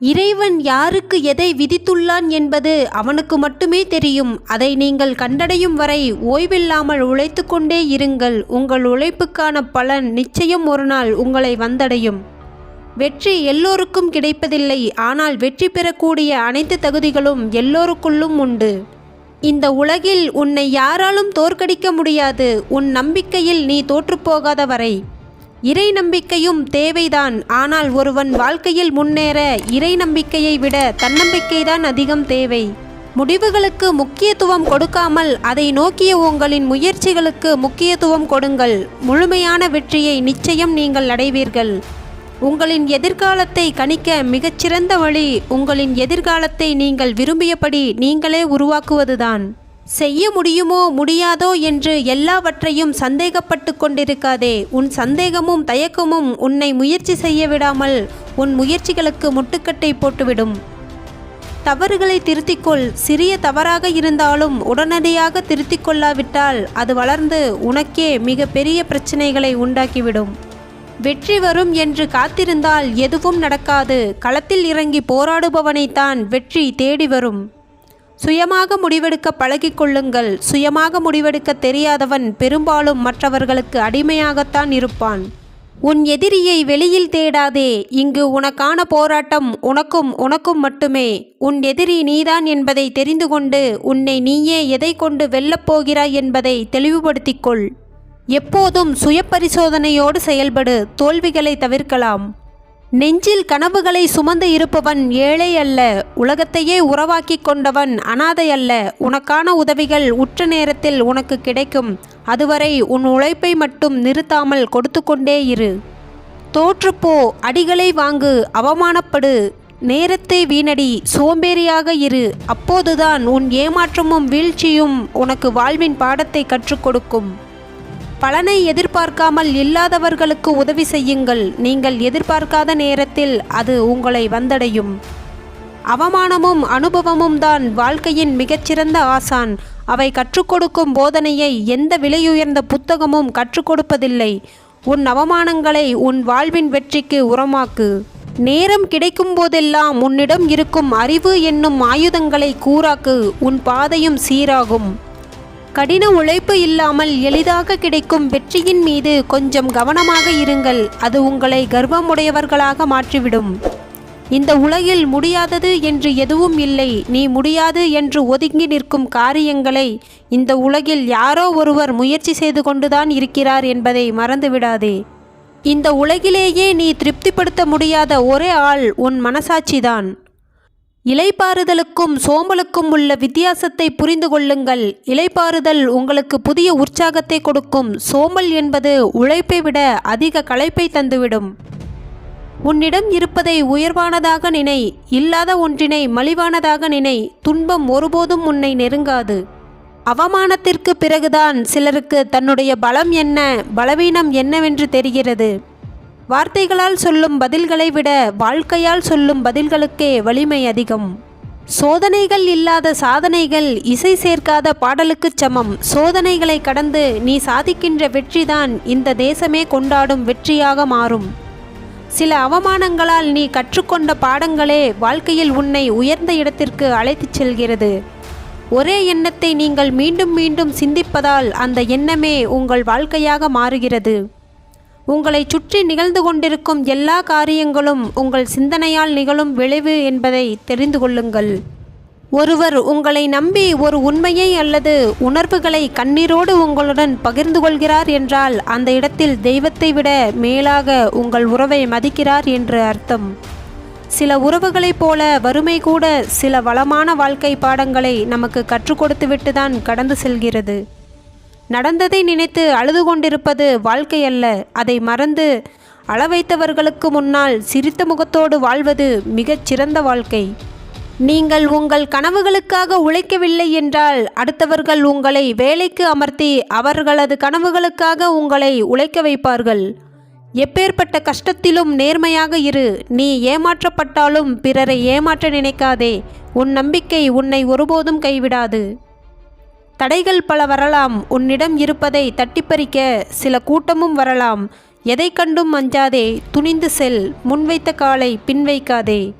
இறைவன் யாருக்கு எதை விதித்துள்ளான் என்பது அவனுக்கு மட்டுமே தெரியும். அதை நீங்கள் கண்டடையும் வரை ஓய்வில்லாமல் உழைத்து கொண்டே இருங்கள். உங்கள் உழைப்புக்கான பலன் நிச்சயம் ஒரு நாள் உங்களை வந்தடையும். வெற்றி எல்லோருக்கும் கிடைப்பதில்லை. ஆனால் வெற்றி பெறக்கூடிய அனைத்து தகுதிகளும் எல்லோருக்குள்ளும் உண்டு. இந்த உலகில் உன்னை யாராலும் தோற்கடிக்க முடியாது. உன் நம்பிக்கையில் நீ தோற்றுப்போகாத வரை இறை நம்பிக்கையும் தேவைதான். ஆனால் ஒருவன் வாழ்க்கையில் முன்னேற இறை நம்பிக்கையை விட தன்னம்பிக்கைதான் அதிகம் தேவை. முடிவுகளுக்கு முக்கியத்துவம் கொடுக்காமல் அதை நோக்கிய உங்களின் முயற்சிகளுக்கு முக்கியத்துவம் கொடுங்கள். முழுமையான வெற்றியை நிச்சயம் நீங்கள் அடைவீர்கள். உங்களின் எதிர்காலத்தை கணிக்க மிகச்சிறந்த வழி உங்களின் எதிர்காலத்தை நீங்கள் விரும்பியபடி நீங்களே உருவாக்குவதுதான். செய்ய முடியுமோ முடியாதோ என்று எல்லாவற்றையும் சந்தேகப்பட்டு கொண்டிருக்காதே. உன் சந்தேகமும் தயக்கமும் உன்னை முயற்சி செய்ய விடாமல் உன் முயற்சிகளுக்கு முட்டுக்கட்டை போட்டுவிடும். தவறுகளை திருத்திக்கொள். சிறிய தவறாக இருந்தாலும் உடனடியாக திருத்திக் கொள்ளாவிட்டால் அது வளர்ந்து உனக்கே மிக பெரிய பிரச்சனைகளை உண்டாக்கிவிடும். வெற்றி வரும் என்று காத்திருந்தால் எதுவும் நடக்காது. களத்தில் இறங்கி போராடுபவனைத்தான் வெற்றி தேடி வரும். சுயமாக முடிவெடுக்க பழகிக்கொள்ளுங்கள் சுயமாக முடிவெடுக்க தெரியாதவன் பெரும்பாலும் மற்றவர்களுக்கு அடிமையாகத்தான் இருப்பான். உன் எதிரியை வெளியில் தேடாதே. இங்கு உனக்கான போராட்டம் உனக்கும் உனக்கும் மட்டுமே. உன் எதிரி நீதான் என்பதை தெரிந்து கொண்டு உன்னை நீயே எதை கொண்டு வெல்லப்போகிறாய் என்பதை தெளிவுபடுத்திக் கொள். எப்போதும் சுயபரிசோதனையோடு செயல்படு. தோல்விகளை தவிர்க்கலாம். நெஞ்சில் கனவுகளை சுமந்து இருப்பவன் ஏழை அல்ல உலகத்தையே உறவாக்கி கொண்டவன் அனாதை அல்ல. உனக்கான உதவிகள் உற்ற நேரத்தில் உனக்கு கிடைக்கும். அதுவரை உன் உழைப்பை மட்டும் நிறுத்தாமல் கொடுத்து கொண்டே இரு. தோற்றுப்போ அடிகளை வாங்கு அவமானப்படு. நேரத்தை வீணடி சோம்பேறியாக இரு. அப்போதுதான் உன் ஏமாற்றமும் வீழ்ச்சியும் உனக்கு வாழ்வின் பாடத்தை கற்றுக் கொடுக்கும். பலனை எதிர்பார்க்காமல் இல்லாதவர்களுக்கு உதவி செய்யுங்கள். நீங்கள் எதிர்பார்க்காத நேரத்தில் அது உங்களை வந்தடையும். அவமானமும் அனுபவமும் தான் வாழ்க்கையின் மிகச்சிறந்த ஆசான். அவை கற்றுக் கொடுக்கும் போதனையை எந்த விலையுயர்ந்த புத்தகமும் கற்றுக் கொடுப்பதில்லை. உன் அவமானங்களை உன் வாழ்வின் வெற்றிக்கு உரமாக்கு. நேரம் கிடைக்கும் போதெல்லாம் உன்னிடம் இருக்கும் அறிவு என்னும் ஆயுதங்களை கூறாக்கு. உன் பாதையும் சீராகும். கடின உழைப்பு இல்லாமல் எளிதாக கிடைக்கும் வெற்றியின் மீது கொஞ்சம் கவனமாக இருங்கள். அது உங்களை கர்வமுடையவர்களாக மாற்றிவிடும். இந்த உலகில் முடியாதது என்று எதுவும் இல்லை. நீ முடியாது என்று ஒதுங்கி நிற்கும் காரியங்களை இந்த உலகில் யாரோ ஒருவர் முயற்சி செய்து கொண்டுதான் இருக்கிறார் என்பதை மறந்துவிடாதே. இந்த உலகிலேயே நீ திருப்திப்படுத்த முடியாத ஒரே ஆள் உன் மனசாட்சிதான். இலைப்பாறுதலுக்கும் சோம்பலுக்கும் உள்ள வித்தியாசத்தை புரிந்து கொள்ளுங்கள். இலைப்பாறுதல் உங்களுக்கு புதிய உற்சாகத்தை கொடுக்கும். சோம்பல் என்பது உழைப்பை விட அதிக களைப்பை தந்துவிடும். உன்னிடம் இருப்பதை உயர்வானதாக நினை இல்லாத ஒன்றினை மலிவானதாக நினை துன்பம் ஒருபோதும் உன்னை நெருங்காது. அவமானத்திற்கு பிறகுதான் சிலருக்கு தன்னுடைய பலம் என்ன பலவீனம் என்னவென்று தெரிகிறது. வார்த்தைகளால் சொல்லும் பதில்களை விட வாழ்க்கையால் சொல்லும் பதில்களுக்கே வலிமை அதிகம். சோதனைகள் இல்லாத சாதனைகள் இசை சேர்க்காத பாடலுக்குச் சமம். சோதனைகளை கடந்து நீ சாதிக்கின்ற வெற்றிதான் இந்த தேசமே கொண்டாடும் வெற்றியாக மாறும். சில அவமானங்களால் நீ கற்றுக்கொண்ட பாடங்களே வாழ்க்கையில் உன்னை உயர்ந்த இடத்திற்கு அழைத்துச் செல்கிறது. ஒரே எண்ணத்தை நீங்கள் மீண்டும் மீண்டும் சிந்திப்பதால் அந்த எண்ணமே உங்கள் வாழ்க்கையாக மாறுகிறது. உங்களை சுற்றி நிகழ்ந்து கொண்டிருக்கும் எல்லா காரியங்களும் உங்கள் சிந்தனையால் நிகழும் விளைவு என்பதை தெரிந்து கொள்ளுங்கள். ஒருவர் உங்களை நம்பி ஒரு உண்மையை அல்லது உணர்வுகளை கண்ணீரோடு உங்களுடன் பகிர்ந்து கொள்கிறார் என்றால் அந்த இடத்தில் தெய்வத்தை விட மேலாக உங்கள் உறவை மதிக்கிறார் என்று அர்த்தம். சில உறவுகளைப் போல வறுமை கூட சில வளமான வாழ்க்கை பாடங்களை நமக்கு கற்றுக் கொடுத்துவிட்டு தான் கடந்து செல்கிறது. நடந்ததை நினைத்து அழுது கொண்டிருப்பது வாழ்க்கை அல்ல அதை மறந்து அளவைத்தவர்களுக்கு முன்னால் சிரித்த முகத்தோடு வாழ்வது மிகச் சிறந்த வாழ்க்கை. நீங்கள் உங்கள் கனவுகளுக்காக உழைக்கவில்லை என்றால் அடுத்தவர்கள் உங்களை வேலைக்கு அமர்த்தி அவர்களது கனவுகளுக்காக உங்களை உழைக்க வைப்பார்கள். எப்பேற்பட்ட கஷ்டத்திலும் நேர்மையாக இரு. நீ ஏமாற்றப்பட்டாலும் பிறரை ஏமாற்ற நினைக்காதே. உன் நம்பிக்கை உன்னை ஒருபோதும் கைவிடாது. தடைகள் பல வரலாம். உன்னிடம் இருப்பதை தட்டிப்பறிக்க சில கூட்டமும் வரலாம். எதை கண்டும் அஞ்சாதே துணிந்து செல். முன்வைத்த காலை பின் வைக்காதே